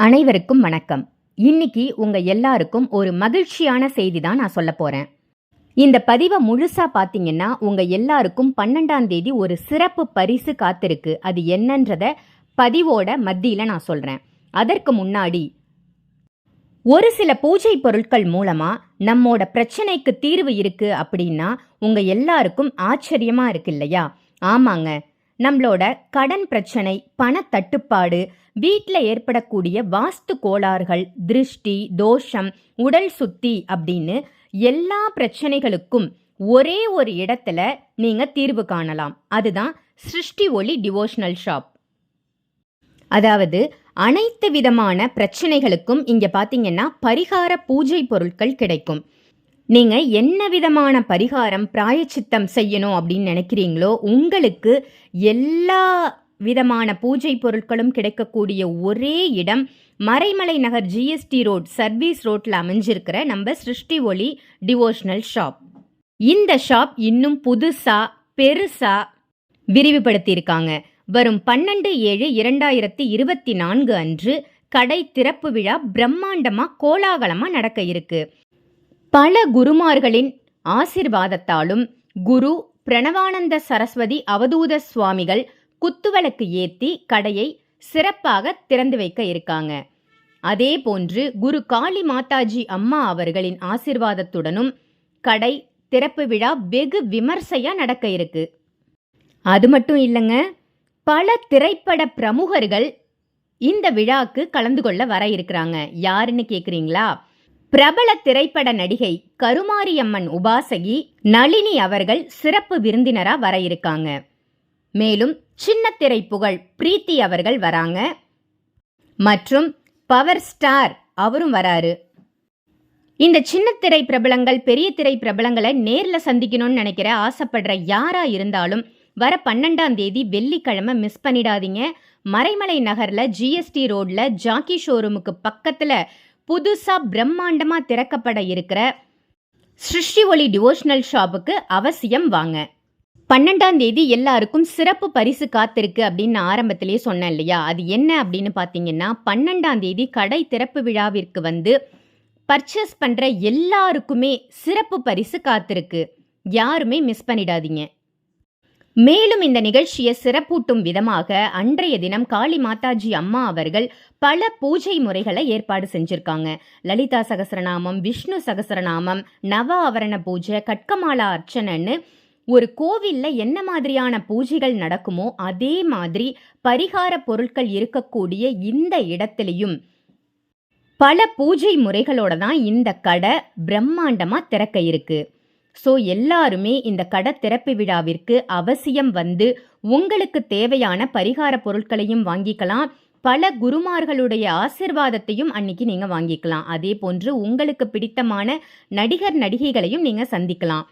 அனைவருக்கும் வணக்கம். இன்னைக்கு உங்க எல்லாருக்கும் ஒரு மகிழ்ச்சியான செய்தி தான் நான் சொல்ல போறேன். இந்த பதிவை முழுசா பாத்தீங்கன்னா உங்க எல்லாருக்கும் பன்னெண்டாம் தேதி ஒரு சிறப்பு பரிசு காத்திருக்கு. அது என்னன்றத பதிவோட மத்தியில நான் சொல்றேன். அதற்கு முன்னாடி ஒரு சில பூஜை பொருட்கள் மூலமா நம்மோட பிரச்சனைக்கு தீர்வு இருக்கு அப்படின்னா உங்க எல்லாருக்கும் ஆச்சரியமா இருக்கு இல்லையா? ஆமாங்க. நம்மளோட கடன் பிரச்சனை பணத்தட்டுப்பாடு வீட்டில் ஏற்படக்கூடிய வாஸ்து கோளாறுகள் திருஷ்டி தோஷம் உடல் சுத்தி அப்படின்னு எல்லா பிரச்சனைகளுக்கும் ஒரே ஒரு இடத்துல நீங்க தீர்வு காணலாம். அதுதான் சிருஷ்டி ஒளி டிவோஷனல் ஷாப் அதாவது அனைத்து விதமான பிரச்சனைகளுக்கும் இங்க பாத்தீங்கன்னா பரிகார பூஜை பொருட்கள் கிடைக்கும். நீங்க என்ன விதமான பரிகாரம் பிராயச்சித்தம் செய்யணும் அப்படின்னு நினைக்கிறீங்களோ உங்களுக்கு எல்லா விதமான பூஜை பொருட்களும் கிடைக்கக்கூடிய ஒரே இடம் Maraimalai Nagar GST road service ரோட்ல அமைஞ்சிருக்கிற நம்ம சிருஷ்டி ஒளி டிவோஷனல் ஷாப். இந்த ஷாப் இன்னும் புதுசா பெருசா விரிவுபடுத்தியிருக்காங்க. வரும் பன்னெண்டு ஏழு இரண்டாயிரத்தி இருபத்தி நான்கு அன்று கடை திறப்பு விழா பிரம்மாண்டமாக கோலாகலமாக நடக்க இருக்கு. பல குருமார்களின் ஆசிர்வாதத்தாலும் குரு பிரணவானந்த சரஸ்வதி அவதூத சுவாமிகள் குத்துவிளக்கு ஏத்தி கடையை சிறப்பாக திறந்து வைக்க இருக்காங்க. அதே போன்று குரு காளி மாதாஜி அம்மா அவர்களின் ஆசிர்வாதத்துடனும் கடை திறப்பு விழா வெகு விமர்சையா நடக்க இருக்கு. அது மட்டும் இல்லைங்க பல திரைப்பட பிரமுகர்கள் இந்த விழாக்கு கலந்து கொள்ள வர இருக்கிறாங்க. யாருன்னு கேக்குறீங்களா? பிரபல திரைப்பட நடிகை கருமாரியம்மன் உபாசகி நளினி அவர்கள் சிறப்பு விருந்தினரா வர இருக்காங்க. மேலும் சின்ன திரை புகழ் பிரீத்தி அவர்கள் வராங்க. மற்றும் பவர் ஸ்டார் அவரும் வராரு. இந்த சின்ன திரை பிரபலங்கள் பெரிய திரை பிரபலங்களை நேரில் சந்திக்கணும்னு நினைக்கிற ஆசைப்படுற யாரா இருந்தாலும் வர பன்னெண்டாம் தேதி வெள்ளிக்கிழமை மிஸ் பண்ணிடாதீங்க. மறைமலை நகரில் ஜிஎஸ்டி ரோட்ல ஜாக்கி ஷோரூமுக்கு பக்கத்தில் புதுசாக பிரம்மாண்டமாக திறக்கப்பட இருக்கிற சிருஷ்டி ஒளி டிவோஷனல் ஷாப்புக்கு அவசியம் வாங்க. பன்னெண்டாம் தேதி எல்லாருக்கும் சிறப்பு பரிசு காத்திருக்கு அப்படின்னு நான் ஆரம்பத்திலேயே சொன்னேன் இல்லையா? அது என்ன அப்படின்னு பார்த்தீங்கன்னா பன்னெண்டாம் தேதி கடை திறப்பு விழாவிற்கு வந்து பர்ச்சேஸ் பண்ணுற எல்லாருக்குமே சிறப்பு பரிசு காத்திருக்கு. யாருமே மிஸ் பண்ணிடாதீங்க. மேலும் இந்த நிகழ்ச்சியை சிறப்பூட்டும் விதமாக அன்றைய தினம் காளி மாதாஜி அம்மா அவர்கள் பல பூஜை முறைகளை ஏற்பாடு செஞ்சிருக்காங்க. லலிதா சகசரநாமம் விஷ்ணு சகசரநாமம் நவ ஆவரண பூஜை கட்கமாலா அர்ச்சனைன்னு ஒரு கோவில்ல என்ன மாதிரியான பூஜைகள் நடக்குமோ அதே மாதிரி பரிகார பொருட்கள் இருக்கக்கூடிய இந்த இடத்துலையும் பல பூஜை முறைகளோட தான் இந்த கடை பிரம்மாண்டமாக திறக்க இருக்கு. ஸோ எல்லாருமே இந்த கடை திறப்பு விழாவிற்கு அவசியம் வந்து உங்களுக்கு தேவையான பரிகார பொருட்களையும் வாங்கிக்கலாம். பல குருமார்களுடைய ஆசிர்வாதத்தையும் அன்னைக்கு நீங்க வாங்கிக்கலாம். அதே போன்று உங்களுக்கு பிடித்தமான நடிகர் நடிகைகளையும் நீங்க சந்திக்கலாம்.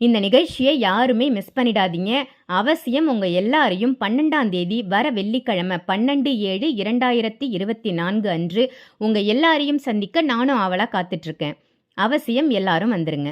இந்த நிகழ்ச்சியை யாருமே மிஸ் பண்ணிடாதீங்க. அவசியம் உங்கள் எல்லாரையும் பன்னெண்டாம் தேதி வர வெள்ளிக்கிழமை பன்னெண்டு ஏழு இரண்டாயிரத்தி இருபத்தி நான்கு அன்று உங்கள் எல்லாரையும் சந்திக்க நானும் ஆவலாக காத்துட்ருக்கேன் அவசியம் எல்லாரும் வந்துருங்க.